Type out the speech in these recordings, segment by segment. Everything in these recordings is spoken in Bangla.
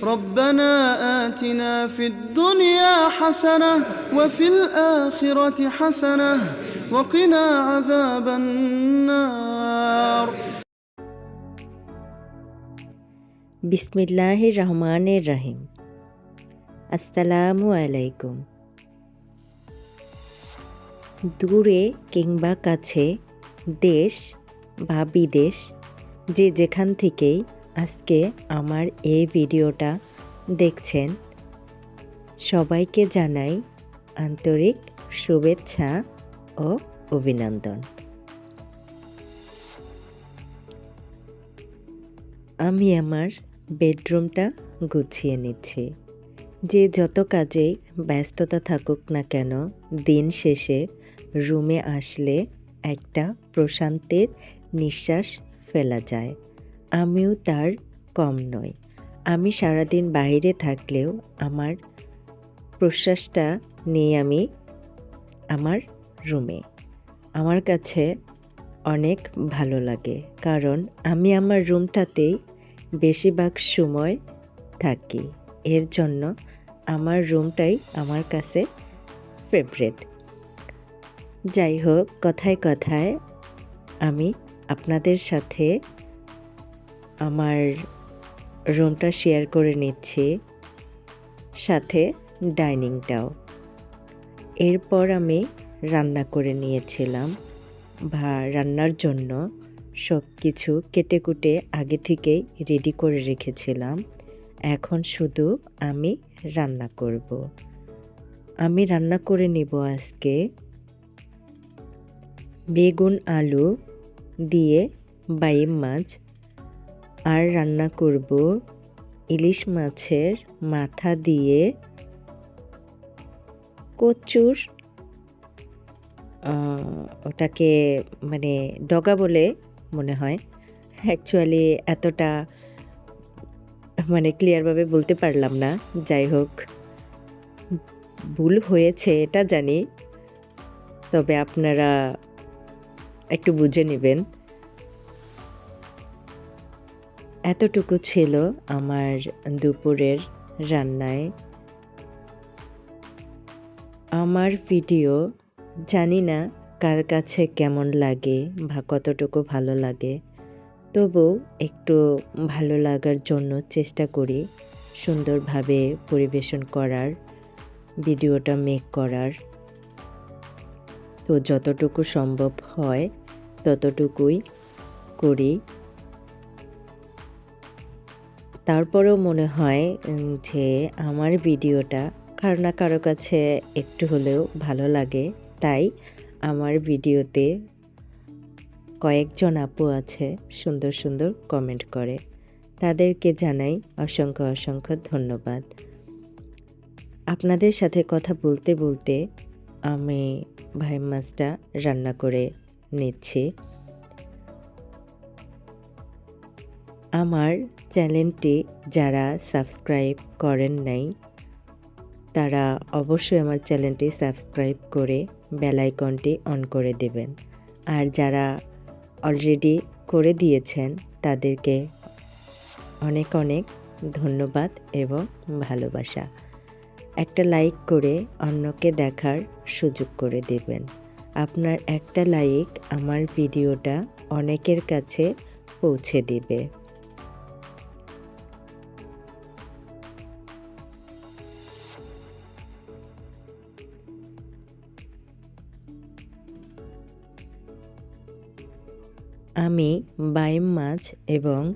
ربنا آتنا في الدنيا حسنة وفي الآخرة حسنة وقنا عذاب النار বিসমিল্লাহির রহমানের রহিম আসসালামু আলাইকুম দূরে কিংবা কাছে দেশ বা বিদেশ যে যেখান থেকেই আজকে আমার এই ভিডিওটা দেখছেন। সবাইকে জানাই আন্তরিক শুভেচ্ছা ও অভিনন্দন। আমি আমার বেডরুমটা গুছিয়ে নিচ্ছি। যে যত কাজেই ব্যস্ততা থাকুক না কেন, দিন শেষে রুমে আসলে একটা প্রশান্তের নিঃশ্বাস ফেলা যায়। আমিও তার কম নই। আমি সারাদিন বাইরে থাকলেও আমার প্রশ্বাসটা নিয়ে আমি আমার রুমে। আমার কাছে অনেক ভালো লাগে, কারণ আমি আমার রুমটাতেই বেশিরভাগ সময় থাকি। এর জন্য আমার রুমটাই আমার কাছে ফেভারেট যাই হোক, কথায় কথায় আমি আপনাদের সাথে আমার রুমটা শেয়ার করে নিচ্ছি, সাথে ডাইনিংটাও এরপর আমি রান্না করে নিয়েছিলাম ভা রান্নার জন্য সব কিছু কেটে কুটে আগে থেকেই রেডি করে রেখেছিলাম। এখন শুধু আমি রান্না করব। আমি রান্না করে নিব আজকে বেগুন আলু দিয়ে বাইম মাছ আর রান্না করব ইলিশ মাছের মাথা দিয়ে কচুর ওটাকে মানে ডগা বলে মনে হয়। অ্যাকচুয়ালি এতটা মানে ক্লিয়ারভাবে বলতে পারলাম না। যাই হোক, ভুল হয়েছে এটা জানি। তবে আপনারা একটু বুঝে নেবেন। এতটুকু ছিল আমার দুপুরের রান্নায়। আমার ভিডিও জানি না কার কাছে কেমন লাগে বা কতটুকু ভালো লাগে। তবু একটু ভালো লাগার জন্য চেষ্টা করি সুন্দরভাবে পরিবেশন করার, ভিডিওটা মেক করার। তো যতটুকু সম্ভব হয় ততটুকুই করি। তারপরেও মনে হয় যে আমার ভিডিওটা কারও না কারও কাছে একটু হলেও ভালো লাগে। তাই আমার ভিডিওতে কয়েকজন আপু আছে সুন্দর সুন্দর কমেন্ট করে। তাদেরকে জানাই অসংখ্য অসংখ্য ধন্যবাদ। আপনাদের সাথে কথা বলতে বলতে আমি ভাই মাছটা রান্না করে নিচ্ছি। আমার চ্যানেলটি যারা সাবস্ক্রাইব করেন নাই, তারা অবশ্যই আমার চ্যানেলটি সাবস্ক্রাইব করে বেল আইকনটি অন করে দেবেন। আর যারা অলরেডি করে দিয়েছেন, তাদেরকে অনেক অনেক ধন্যবাদ এবং ভালোবাসা। একটা লাইক করে অন্যকে দেখার সুযোগ করে দেবেন। আপনার একটা লাইক আমার ভিডিওটা অনেকের কাছে পৌঁছে দিবে। আমি বাইম মাছ এবং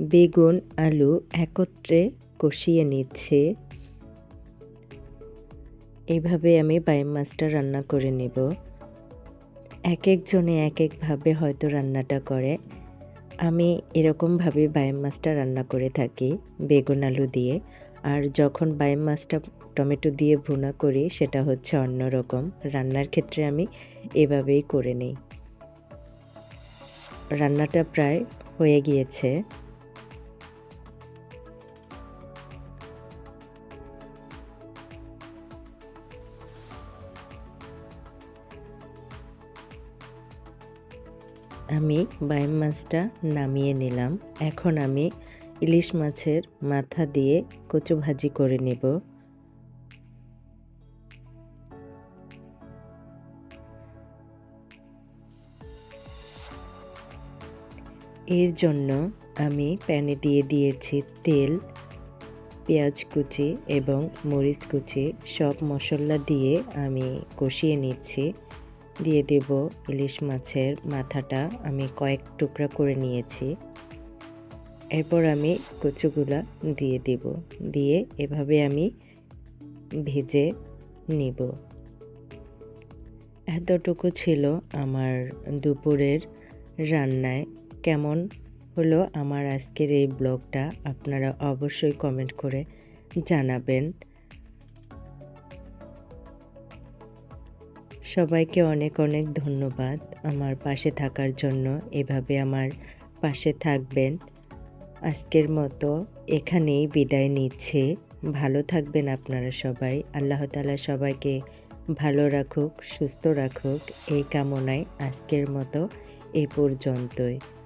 বেগুন আলু একত্রে কষিয়ে নিচ্ছি। এইভাবে আমি বাইম মাছটা রান্না করে নেব। এক একজনে এক একভাবে হয়তো রান্নাটা করে। আমি এরকমভাবে বাইম মাছটা রান্না করে থাকি বেগুন আলু দিয়ে। আর যখন বাইম মাছটা টমেটো দিয়ে ভুনা করি, সেটা হচ্ছে অন্যরকম। রান্নার ক্ষেত্রে আমি এভাবেই করে নিই। রান্নাটা প্রায় হয়ে গিয়েছে। আমি বাইম মাছটা নামিয়ে নিলাম। এখন আমি ইলিশ মাছের মাথা দিয়ে কচু ভাজি করে নেব। এর জন্য আমি প্যানে দিয়ে দিয়েছি তেল, পেঁয়াজ কুচি এবং মরিচ কুচি। সব মশলা দিয়ে আমি কষিয়ে নিচ্ছি। দিয়ে দেব ইলিশ মাছের মাথাটা। আমি কয়েক টুকরা করে নিয়েছি। এরপর আমি কচুগুলা দিয়ে দেব। দিয়ে এভাবে আমি ভেজে নিব। এতটুকু ছিল আমার দুপুরের রান্নায়। কেমন হলো আমার আজকের এই ব্লগটা আপনারা অবশ্যই কমেন্ট করে জানাবেন। সবাইকে অনেক অনেক ধন্যবাদ আমার পাশে থাকার জন্য, এভাবে আমার পাশে থাকবেন। আজকের মতো এখানেই বিদায় নিচ্ছে। ভালো থাকবেন আপনারা সবাই। আল্লাহ তালা সবাইকে ভালো রাখুক, সুস্থ রাখুক। এই কামনায় আজকের মতো এ পর্যন্তই।